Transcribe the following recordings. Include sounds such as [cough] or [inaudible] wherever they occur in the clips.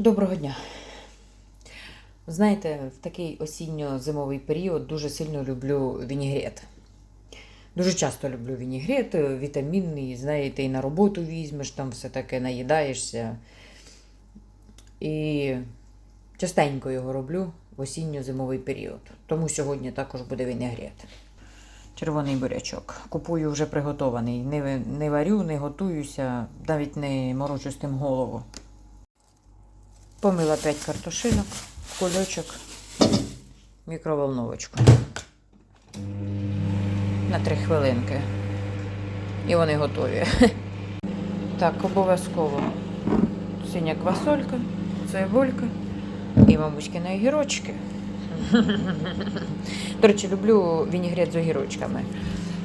Доброго дня. Знаєте, в такий осінньо-зимовий період дуже сильно люблю вінігрет. Дуже часто люблю вінігрет, вітамінний, знаєте, і на роботу візьмеш, там все таке наїдаєшся. І частенько його роблю в осінньо-зимовий період. Тому сьогодні також буде вінігрет. Червоний бурячок. Купую вже приготований. Не, не варю, не готуюся, навіть не морочу з тим голову. Помила 5 картошинок, кульочок, мікроволновочку. На 3 хвилинки. І вони готові. [laughs] Так, обов'язково синя квасолька, цибулька і мамуськіни огірочки. До речі, люблю вінігрет з огірочками.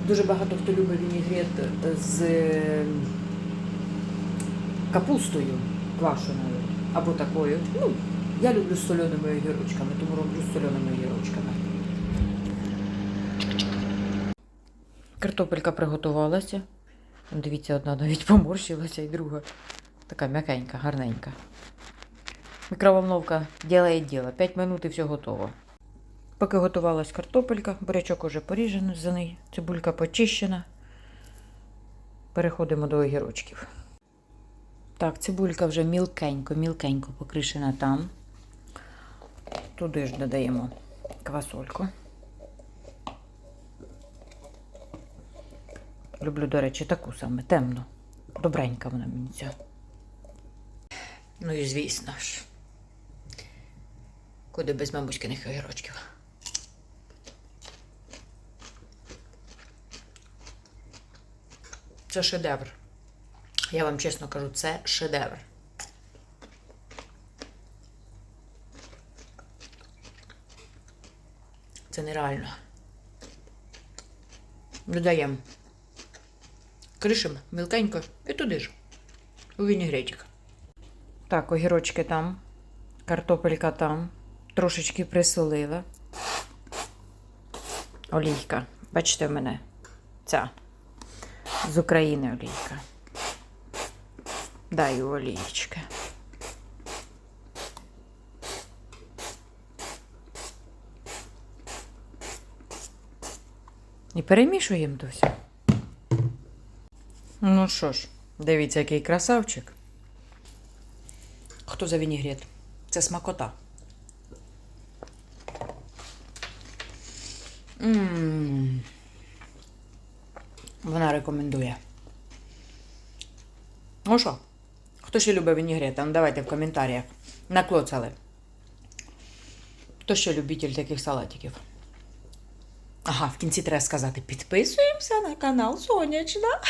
Дуже багато хто любить вінігрет з е, капустою квашеною або такою. Ну, я люблю з соленими огірочками, тому роблю з соленими огірочками. Картопелька приготувалася. Дивіться, одна навіть поморщилася, і друга така м'якенька, гарненька. Мікроволновка ділає діло. 5 минут і все готово. Поки готувалась картопелька, бурячок уже поріжений, за неї, цибулька почищена. Переходимо до огірочків. Так, цибулька вже мілкенько, мілкенько покришена там. Туди ж додаємо квасольку. Люблю, до речі, таку саме темну. Добренька вона мені ця. Ну і звісно ж. Куди без мамуськиних огірочків. Це шедевр. Я вам чесно кажу, це шедевр. Це нереально. Додаємо. Кришимо мілкенько і туди ж. У вінігретик. Так, огірочки там, картопелька там. Трошечки присолила. Олійка. Бачите в мене? Ця. З України олійка. Даю олієчки. І перемішуємо то все. Ну що ж, дивіться, який красавчик. Хто за вінігрет? Це смакота. М. Вона рекомендує. Ну що? Хто ще любить вінігрет? Ну, давайте в коментарях. Наклоцали. Хто ще любитель таких салатиків? Ага, в кінці треба сказати: підписуємося на канал Сонячна.